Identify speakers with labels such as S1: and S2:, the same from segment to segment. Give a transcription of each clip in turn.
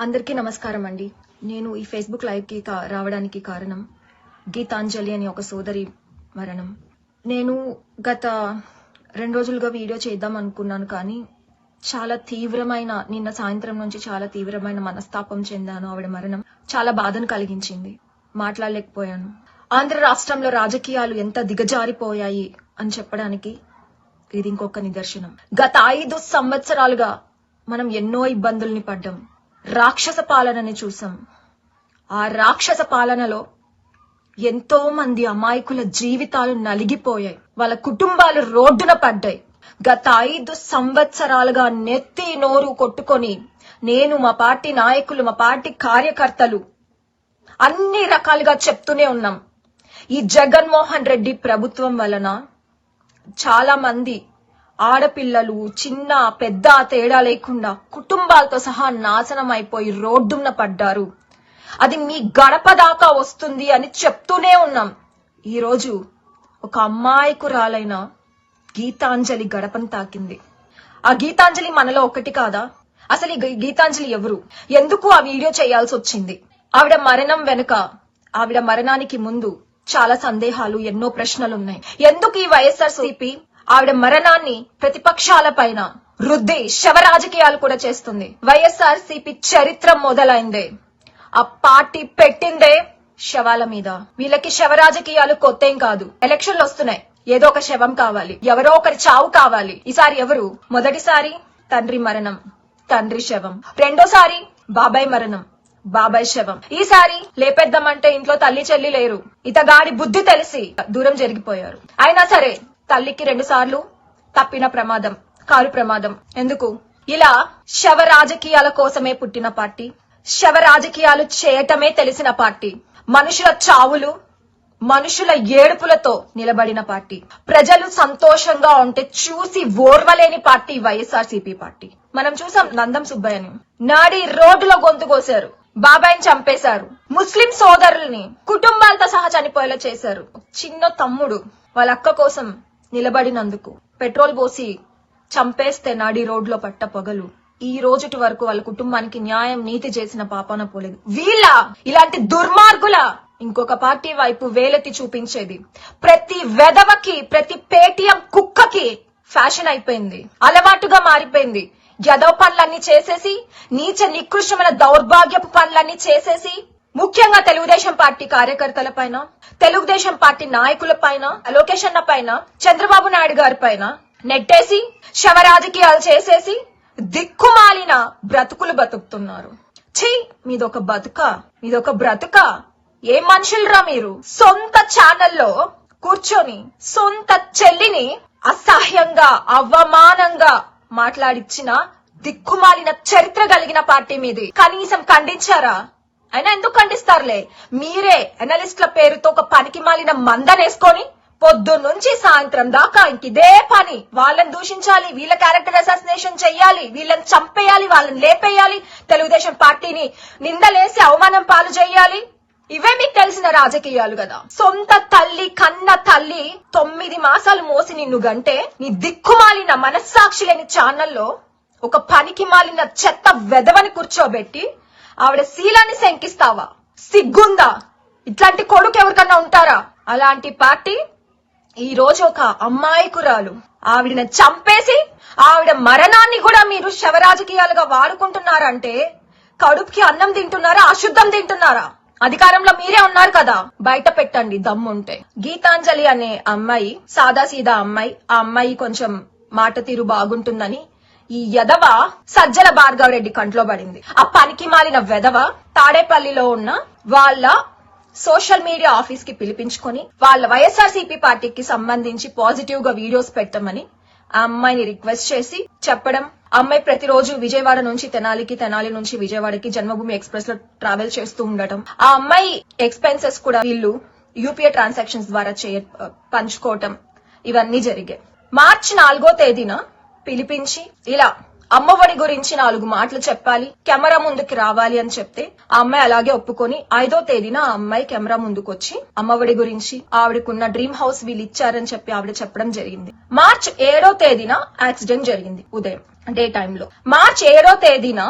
S1: అందరికీ నమస్కారం అండి. నేను ఈ ఫేస్బుక్ లైవ్కి కా- రావడానికి కారణం గీతాంజలి అని ఒక సోదరి మరణం. నేను గత రెండు రోజులుగా వీడియో చేద్దాం అనుకున్నాను కానీ చాలా తీవ్రమైన నిన్న సాయంత్రం నుంచి చాలా తీవ్రమైన మనస్తాపం చెందాను ఆవిడ మరణం. చాలా బాధను కలిగించింది. మాట్లాడలేకపోయాను. ఆంధ్ర రాష్ట్రంలో రాజకీయాలు ఎంత దిగజారిపోయాయి అని చెప్పడానికి ఇది ఇంకొక నిదర్శనం. గత ఐదు సంవత్సరాలుగా మనం ఎన్నో ఇబ్బందుల్ని పడ్డాం. రాక్షస పాలనని చూసాం ఆ రాక్షస పాలనలో ఎంతో మంది అమాయకుల జీవితాలు నలిగిపోయాయి. వాళ్ళ కుటుంబాలు రోడ్డున పడ్డాయి. గత ఐదు సంవత్సరాలుగా నెత్తి నోరు కొట్టుకొని నేను మా పార్టీ నాయకులు మా పార్టీ కార్యకర్తలు అన్ని రకాలుగా చెప్తూనే ఉన్నాం. ఈ జగన్మోహన్ రెడ్డి ప్రభుత్వం వలన చాలా మంది ఆడపిల్లలు చిన్న పెద్ద తేడా లేకుండా కుటుంబాలతో సహా నాశనం అయిపోయి రోడ్డున పడ్డారు. అది మీ గడప దాకా వస్తుంది అని చెప్తూనే ఉన్నాం. ఈరోజు ఒక అమ్మాయికురాలైన గీతాంజలి గడపను తాకింది. ఆ గీతాంజలి మనలో ఒకటి కాదా? అసలు ఈ గీతాంజలి ఎవరు? ఎందుకు ఆ వీడియో చేయాల్సి వచ్చింది? ఆవిడ మరణం వెనుక ఆవిడ మరణానికి ముందు చాలా సందేహాలు ఎన్నో ప్రశ్నలున్నాయి. ఎందుకు ఈ వైఎస్ఆర్ ఆవిడ మరణాన్ని ప్రతిపక్షాల పైన రుద్ది శవ రాజకీయాలు కూడా చేస్తుంది. వైఎస్ఆర్ చరిత్ర మొదలైందే. ఆ పార్టీ పెట్టిందే శవాల మీద. వీళ్ళకి శవ రాజకీయాలు కొత్తేం కాదు. ఎలక్షన్లు వస్తున్నాయి. ఏదో ఒక శవం కావాలి. ఎవరో ఒకరి చావు కావాలి. ఈసారి ఎవరు? మొదటిసారి తండ్రి మరణం. తండ్రి శవం. రెండోసారి బాబాయ్ మరణం. బాబాయ్ శవం. ఈసారి లేపేద్దామంటే ఇంట్లో తల్లి చెల్లి లేరు. ఇతగాడి బుద్ధి తెలిసి దూరం జరిగిపోయారు. అయినా సరే తల్లికి రెండు సార్లు తప్పిన ప్రమాదం కారు ప్రమాదం. ఎందుకు? ఇలా శవ రాజకీయాల కోసమే పుట్టిన పార్టీ శవ రాజకీయాలు చేయటమే తెలిసిన పార్టీ మనుషుల చావులు మనుషుల ఏడుపులతో నిలబడిన పార్టీ ప్రజలు సంతోషంగా ఉంటే చూసి ఓర్వలేని పార్టీ వైఎస్ఆర్సీపీ పార్టీ. మనం చూసాం నందం సుబ్బయ్యని. నాడి రోడ్డులో గొంతు కోశారు బాబాయిని చంపేశారు ముస్లిం సోదరుల్ని కుటుంబాలతో సహా చనిపోయేలా చేశారు. చిన్న తమ్ముడు వాళ్ళ అక్క కోసం నిలబడినందుకు పెట్రోల్ పోసి చంపేస్తే నాడి రోడ్లో పట్ట పొగలు. ఈ రోజుటి వరకు వాళ్ళ కుటుంబానికి న్యాయం నీతి చేసిన పాపాన పోలేదు. వీళ్ళ ఇలాంటి దుర్మార్గుల ఇంకొక పార్టీ వైపు వేలెత్తి చూపించేది. ప్రతి వెదవకి ప్రతి పేటిఎం కుక్కకి ఫ్యాషన్ అయిపోయింది. అలవాటుగా మారిపోయింది. యదవ పనులన్నీ చేసేసి నీచ నికృష్టమైన దౌర్భాగ్యపు పనులన్నీ చేసేసి ముఖ్యంగా తెలుగుదేశం పార్టీ కార్యకర్తల పైన తెలుగుదేశం పార్టీ నాయకుల పైన లోకేష్ అన్న పైన చంద్రబాబు నాయుడు గారి పైన నెట్టేసి శవ రాజకీయాలు చేసేసి దిక్కుమాలిన బ్రతుకులు బతుకుతున్నారు. ఛీ మీదొక బతుక మీదొక బ్రతుక. ఏ మనుషులరా మీరు? సొంత ఛానల్లో కూర్చొని సొంత చెల్లిని అసహ్యంగా అవమానంగా మాట్లాడిచ్చిన దిక్కుమాలిన చరిత్ర కలిగిన పార్టీ మీది. కనీసం ఖండించారా? అయినా ఎందుకు ఖండిస్తారులే? మీరే అనలిస్టుల పేరుతో ఒక పనికి మాలిన మందనేసుకొని పొద్దున్నుంచి సాయంత్రం దాకా ఇంక ఇదే పని. వాళ్ళని దూషించాలి వీళ్ళ క్యారెక్టర్ అసాసినేషన్ చెయ్యాలి వీళ్ళని చంపేయాలి వాళ్ళని లేపేయాలి తెలుగుదేశం పార్టీని నిందలేసి అవమానం పాలు చేయాలి ఇవే మీకు తెలిసిన రాజకీయాలు కదా. సొంత తల్లి కన్న తల్లి తొమ్మిది మాసాలు మోసి నిన్ను గంటే నీ దిక్కుమాలిన మనస్సాక్షి లేని ఛానల్లో ఒక పనికి మాలిన చెత్త వెదవని కూర్చోబెట్టి ఆవిడ శీలాన్ని శంకిస్తావా? సిగ్గుందా? ఇట్లాంటి కొడుకు ఎవరికన్నా ఉంటారా? అలాంటి పార్టీ? ఈ రోజు ఒక అమ్మాయి కురాలు ఆవిడని చంపేసి ఆవిడ మరణాన్ని కూడా మీరు శవరాజకీయాలుగా వాడుకుంటున్నారంటే కడుపుకి అన్నం తింటున్నారా అశుద్ధం తింటున్నారా? అధికారంలో మీరే ఉన్నారు కదా. బయట పెట్టండి దమ్ముంటే. గీతాంజలి అనే అమ్మాయి సాదా సీదా అమ్మాయి ఆ అమ్మాయి కొంచెం మాట తీరు బాగుంటుందని ఈ యదవ సజ్జల భార్గవ రెడ్డి కంట్లో పడింది. ఆ పనికి మాలిన వెధవ తాడేపల్లిలో ఉన్న వాళ్ళ సోషల్ మీడియా ఆఫీస్కి పిలిపించుకొని వాళ్ళ వైఎస్ఆర్సీపీ పార్టీకి సంబంధించి పాజిటివ్గా వీడియోస్ పెట్టమని ఆ అమ్మాయిని రిక్వెస్ట్ చేసి చెప్పడం ఆ అమ్మాయి ప్రతిరోజు విజయవాడ నుంచి తెనాలికి తెనాలి నుంచి విజయవాడకి జన్మభూమి ఎక్స్ప్రెస్లో ట్రావెల్ చేస్తూ ఉండటం. ఆ అమ్మాయి ఎక్స్పెన్సెస్ కూడా వీళ్ళు యూపీఐ ట్రాన్సాక్షన్స్ ద్వారా చేయ పంచుకోవటం ఇవన్నీ జరిగాయి. మార్చి నాలుగో తేదీన పిలిపించి ఇలా అమ్మఒడి గురించి నాలుగు మాటలు చెప్పాలి కెమెరా ముందుకి రావాలి అని చెప్తే ఆ అమ్మాయి అలాగే ఒప్పుకొని ఐదో తేదీన ఆ అమ్మాయి కెమెరా ముందుకు వచ్చి అమ్మఒడి గురించి ఆవిడకున్న డ్రీమ్ హౌస్ వీళ్ళు ఇచ్చారని చెప్పి ఆవిడ చెప్పడం జరిగింది. మార్చ్ ఏడో తేదీన యాక్సిడెంట్ జరిగింది ఉదయం డే టైంలో. మార్చ్ ఏడో తేదీన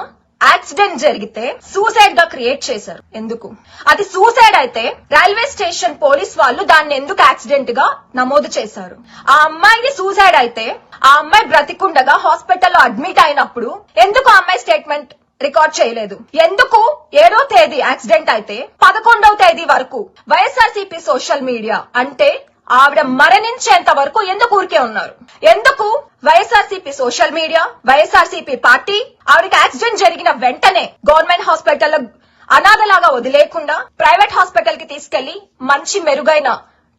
S1: యాక్సిడెంట్ జరిగితే సూసైడ్గా క్రియేట్ చేశారు. ఎందుకు? అది సూసైడ్ అయితే రైల్వే స్టేషన్ పోలీస్ వాళ్ళు దాన్ని ఎందుకు యాక్సిడెంట్గా నమోదు చేశారు? ఆ అమ్మాయిని సూసైడ్ అయితే ఆ అమ్మాయి బ్రతికుండగా హాస్పిటల్లో అడ్మిట్ అయినప్పుడు ఎందుకు ఆ అమ్మాయి స్టేట్మెంట్ రికార్డ్ చేయలేదు? ఎందుకు ఏడో తేదీ యాక్సిడెంట్ అయితే పదకొండవ తేదీ వరకు వైఎస్ఆర్సీపీ సోషల్ మీడియా అంటే ఆవిడ మరణించేంత వరకు ఎందుకు ఊరికే ఉన్నారు? ఎందుకు YSRCP social media YSRCP party ఆవిడకి యాక్సిడెంట్ జరిగిన వెంటనే గవర్నమెంట్ హాస్పిటల్లో అనాథలాగా వదిలేకుండా ప్రైవేట్ హాస్పిటల్కి తీసుకెళ్ళి మంచి మెరుగైన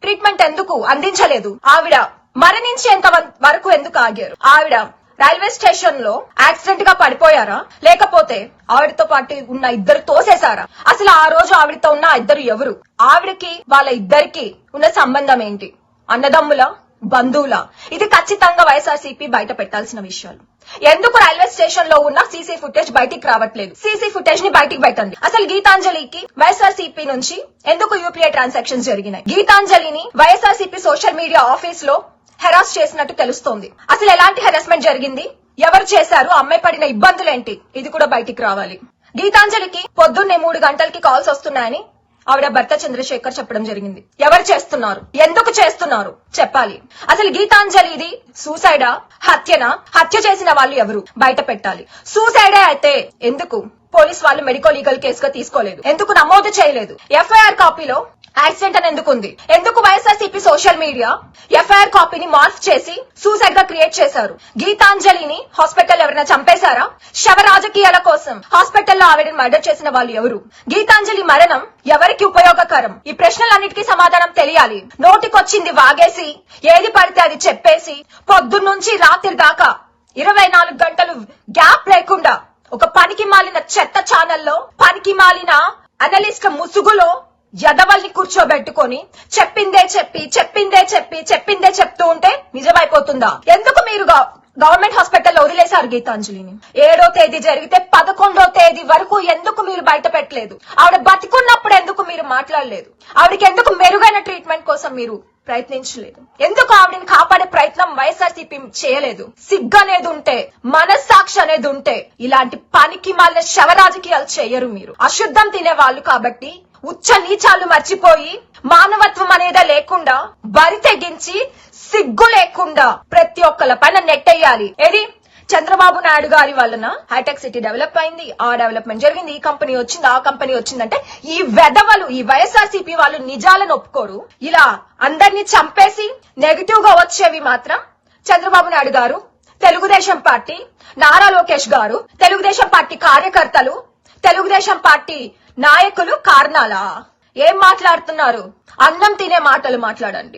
S1: ట్రీట్మెంట్ ఎందుకు అందించలేదు? ఆవిడ మరణించేంత వరకు ఎందుకు ఆగారు? ఆవిడ రైల్వే స్టేషన్లో యాక్సిడెంట్గా పడిపోయారా? లేకపోతే ఆవిడతో పాటు ఉన్న ఇద్దరు తోసేశారా? అసలు ఆ రోజు ఆవిడతో ఉన్న ఇద్దరు ఎవరు? ఆవిడకి వాళ్ళ ఇద్దరికి ఉన్న సంబంధం ఏంటి? అన్నదమ్ముల? బంధువుల? ఇది ఖచ్చితంగా వైఎస్ఆర్సీపీ బయట పెట్టాల్సిన విషయాలు. ఎందుకు రైల్వే స్టేషన్లో ఉన్న సీసీ ఫుటేజ్ బయటికి రావట్లేదు? సీసీ ఫుటేజ్ని బయటికి పెట్టండి. అసలు గీతాంజలికి వైఎస్ఆర్సీపీ నుంచి ఎందుకు యూపీఐ ట్రాన్సాక్షన్స్ జరిగినాయి? గీతాంజలిని వైఎస్ఆర్సీపీ సోషల్ మీడియా ఆఫీస్లో హెరాస్ చేసినట్టు తెలుస్తోంది. అసలు ఎలాంటి హెరాస్మెంట్ జరిగింది? ఎవరు చేశారు? అమ్మాయి పడిన ఇబ్బందులేంటి? ఇది కూడా బయటికి రావాలి. గీతాంజలికి పొద్దున్నే మూడు గంటలకి కాల్స్ వస్తున్నాయని ఆవిడ భర్త చంద్రశేఖర్ చెప్పడం జరిగింది. ఎవరు చేస్తున్నారు? ఎందుకు చేస్తున్నారు? చెప్పాలి. అసలు గీతాంజలి ఇది సూసైడా? హత్యనా? హత్య చేసిన వాళ్ళు ఎవరు? బయట పెట్టాలి. సూసైడే అయితే ఎందుకు? పోలీస్ వాళ్ళు మెడికో లీగల్ కేసుగా తీసుకోలేదు. ఎందుకు నమోదు చేయలేదు? ఎఫ్ఐఆర్ కాపీలో యాక్సిడెంట్ అని ఎందుకు ఉంది ఎందుకు వైఎస్ఆర్సీపీ సోషల్ మీడియా ఎఫ్ఐఆర్ కాపీని మార్ఫ్ చేసి సూసైడ్గా క్రియేట్ చేశారు? గీతాంజలిని హాస్పిటల్ ఎవరైనా చంపేశారా? శవ రాజకీయాల కోసం హాస్పిటల్లో ఆవిడని మర్డర్ చేసిన వాళ్ళు ఎవరు? గీతాంజలి మరణం ఎవరికి ఉపయోగకరం? ఈ ప్రశ్నలన్నిటికీ సమాధానం తెలియాలి. నోటికొచ్చింది వాగేసి ఏది పడితే అది చెప్పేసి పొద్దున్నుంచి రాత్రి దాకా ఇరవై నాలుగు గంటలు గ్యాప్ లేకుండా ఒక పనికి మాలిన చెత్త ఛానల్లో పనికి మాలిన అనలిస్ట్ ముసుగులో యదవల్ని కూర్చోబెట్టుకొని చెప్పిందే చెప్పి చెప్పిందే చెప్పి చెప్పిందే చెప్తూ ఉంటే నిజమైపోతుందా? ఎందుకు మీరు గవర్నమెంట్ హాస్పిటల్లో వదిలేశారు గీతాంజలిని. ఏడో తేదీ జరిగితే పదకొండో తేదీ వరకు ఎందుకు మీరు బయట పెట్టలేదు? ఆవిడ బతికున్నప్పుడు ఎందుకు మీరు మాట్లాడలేదు? ఆవిడకి ఎందుకు మెరుగైన ట్రీట్మెంట్ కోసం మీరు ప్రయత్నించలేదు? ఎందుకు ఆవిడని కాపాడే ప్రయత్నం వైఎస్ఆర్సీపీ చేయలేదు? సిగ్గు అనేది ఉంటే మనస్సాక్షి అనేది ఉంటే ఇలాంటి పనికి మాలిన శవ రాజకీయాలు చేయరు మీరు. అశుద్ధం తినే వాళ్ళు కాబట్టి ఉచ్చ నీచాలు మర్చిపోయి మానవత్వం అనేదే లేకుండా బరి తెగించి సిగ్గు లేకుండా ప్రతి ఒక్కళ్ళ పైన నెట్టేయాలి. ఏది? చంద్రబాబు నాయుడు గారి వలన హైటెక్ సిటీ డెవలప్ అయింది. ఆ డెవలప్మెంట్ జరిగింది. ఈ కంపెనీ వచ్చింది ఆ కంపెనీ వచ్చిందంటే ఈ వెధవలు ఈ వైఎస్ఆర్సీపీ వాళ్ళు నిజాలను ఒప్పుకోరు. ఇలా అందరినీ చంపేసి నెగిటివ్గా వచ్చేవి మాత్రం చంద్రబాబు నాయుడు గారు తెలుగుదేశం పార్టీ నారా లోకేష్ గారు తెలుగుదేశం పార్టీ కార్యకర్తలు తెలుగుదేశం పార్టీ నాయకులు కారణాలా ఏం మాట్లాడుతున్నారు? అన్నం తినే మాటలు మాట్లాడండి.